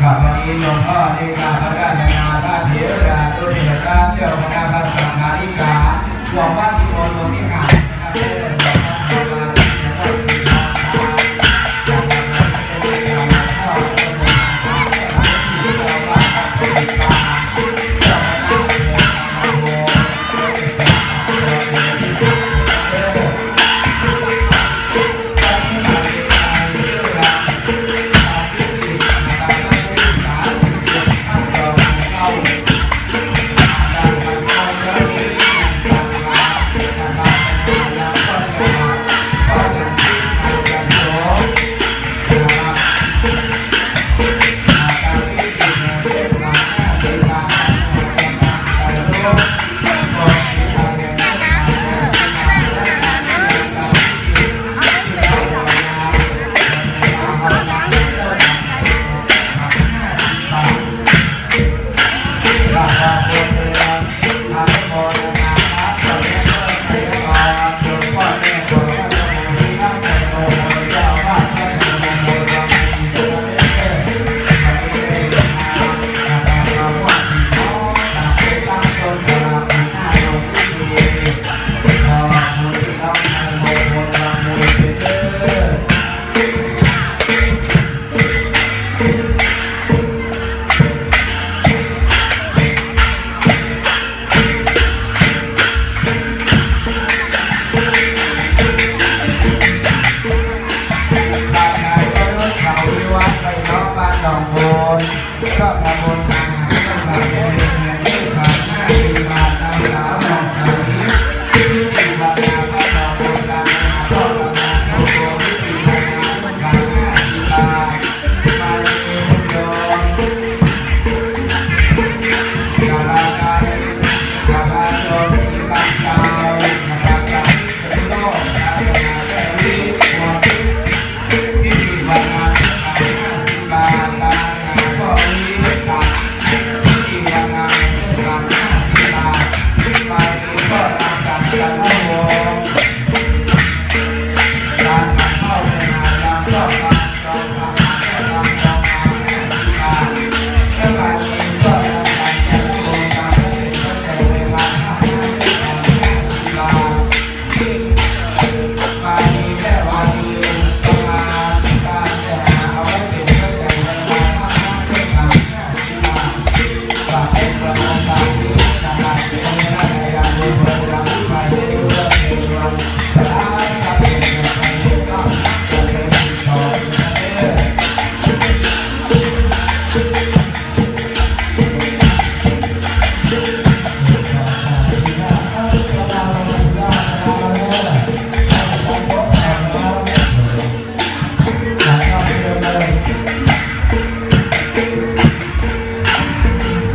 ข้าพนินนี้หลวงพ่อในการพระราชงานพระเถระตุนิยการ ทำบุญทุกท่านทำบุ